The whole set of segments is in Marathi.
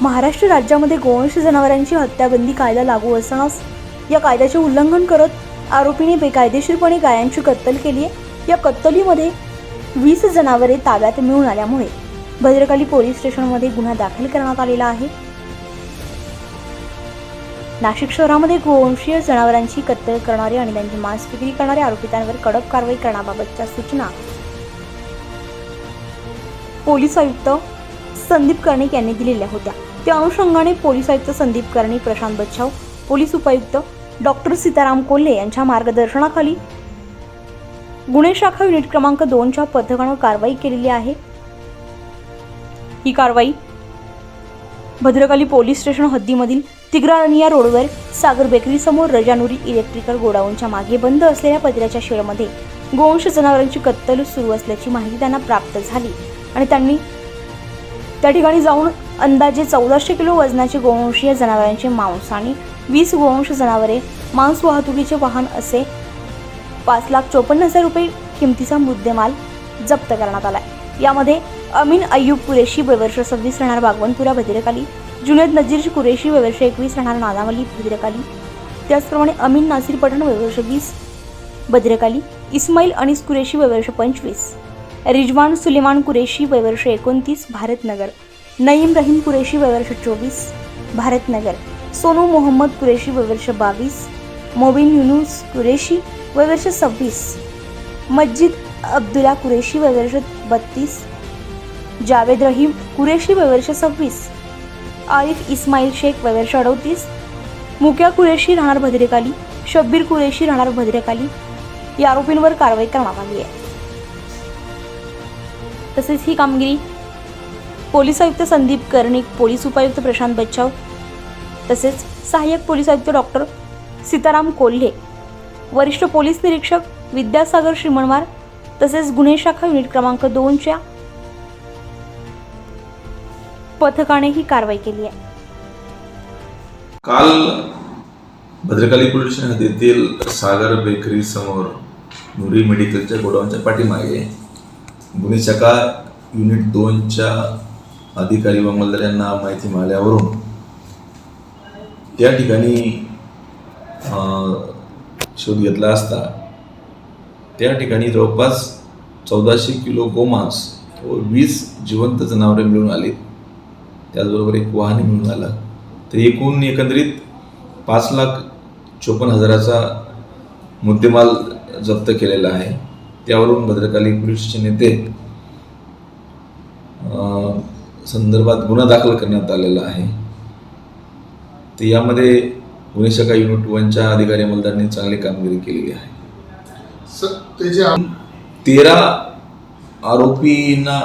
महाराष्ट्र राज्यामध्ये गोवंश जनावरांची हत्याबंदी कायदा लागू असतानाच या कायद्याचे उल्लंघन करत आरोपीने बेकायदेशीरपणे गायांची कत्तल केली आहे. या कत्तलीमध्ये वीस जनावरे ताब्यात मिळून आल्यामुळे भद्रकाली पोलीस स्टेशनमध्ये गुन्हा दाखल करण्यात आलेला आहे. नाशिक शहरामध्ये गोवंशीय जनावरांची कत्तल करणारे आणि त्यांची मांस विक्री करणाऱ्या आरोपितांवर कडक कारवाई करण्याबाबतच्या सूचना पोलीस आयुक्त संदीप कर्णिक यांनी दिलेल्या होत्या. त्या अनुषंगाने पोलीस आयुक्त संदीप कर्णिक प्रशांत बच्छाव पोलीस उपायुक्त डॉक्टर सीताराम कोल्हे यांच्या मार्गदर्शनाखाली गुन्हे शाखा युनिट क्रमांक दोनच्या पथकानं कारवाई केलेली आहे. ही कारवाई भद्रकाली पोलीस स्टेशन हद्दीमधील तिग्रारनिया रोडवर सागर बेकरी समोर रजानुरी इलेक्ट्रिकल गोडाऊनच्या मागे बंद असलेल्या पत्र्याच्या शेडमध्ये गोवंश जनावरांची कत्तल सुरू असल्याची माहिती त्यांना प्राप्त झाली आणि त्यांनी त्या ठिकाणी जाऊन अंदाजे चौदाशे किलो वजनाचे गोवंशीय जनावरांचे मांस आणि वीस गोवंश जनावरे मांस वाहतुकीचे वाहन असे पाच लाख चोपन्न हजार रुपये किमतीचा मुद्देमाल जप्त करण्यात आला यामध्ये अमीन अय्यूब कुरेशी वयवर्ष सव्वीस राहणार बागवनपुरा भद्रकाली जुनेद नजीर कुरेशी वयवर्ष एकवीस राहणार नादामली भद्रकाली त्याचप्रमाणे अमीन नासिर पठाण वयवर्ष वीस भद्रकाली इस्माईल अनिस कुरेशी वयवर्ष पंचवीस रिजवान सुलेमान कुरेशी वयवर्ष एकोणतीस भारतनगर नईम रहीम कुरेशी वयवर्ष चोवीस भारतनगर सोनू मोहम्मद कुरेशी वयवर्ष बावीस मोबिन युनुस कुरेशी वयवर्ष सव्वीस मस्जिद अब्दुल्ला कुरेशी वयवर्ष बत्तीस जावेद रहीम कुरेशी वयवर्ष सव्वीस आरिफ इस्माईल शेख वयवर्ष अडोतीस मुक्या कुरेशी राहणार भद्रेकाली शब्बीर कुरेशी राहणार भद्रेकाली या आरोपींवर कारवाई करण्यात आली आहे. तसेच ही कामगिरी पोलीस आयुक्त संदीप कर्णिक पोलीस उपायुक्त प्रशांत बच्चाव तसेच सहाय्यक पोलीस आयुक्त डॉक्टर सीताराम कोल्हे वरिष्ठ पोलीस निरीक्षक विद्यासागर श्रीमणवार तसेच गुन्हे शाखा युनिट क्रमांक दोनच्या पथकाने ही कारवाई केली आहे. काल भद्रकाली पोलीस स्टेशन हद्दीतील सागर बेकरी समोर नुरी मेडिकलच्या गोडाऊनच्या पाठीमागे गुन्हे शाखा युनिट दोनच्या अधिकारी व अंमलदार यांना माहिती मिळाल्यावरून त्या ठिकाणी शोध घेतला असता त्या ठिकाणी जवळपास चौदाशे किलो गोमांस व वीस जिवंत जनावरे मिळून आली. त्याचबरोबर एक वाहन मिळून आलं. तर एकूण एकंदरीत पाच लाख चोपन्न हजाराचा मुद्देमाल जप्त केलेला आहे. त्यावरून भद्रकाली पोलीस स्टेशन येथे संदर्भात गुन्हा दाखल करण्यात आलेला आहे. तर यामध्ये गुन्हे शाखा युनिट वनच्या अधिकारी अंमलदारांनी चांगली कामगिरी केलेली आहे. तेरा आरोपींना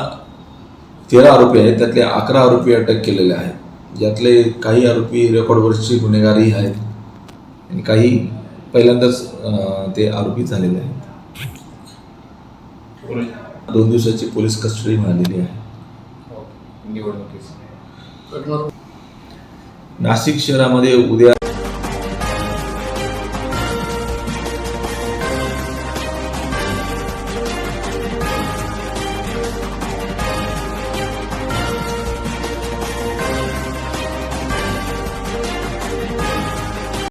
तेरा आरोपी आहेत त्यातले अकरा आरोपी अटक केलेले आहेत. ज्यातले काही आरोपी रेकॉर्डवरचे गुन्हेगारही आहेत. आणि काही पहिल्यांदाच ते आरोपी झालेले आहेत. दोन दिवसाची पोलीस कस्टडी मिळालेली आहे. निवडणुकीस नाशिक शहरामध्ये उद्या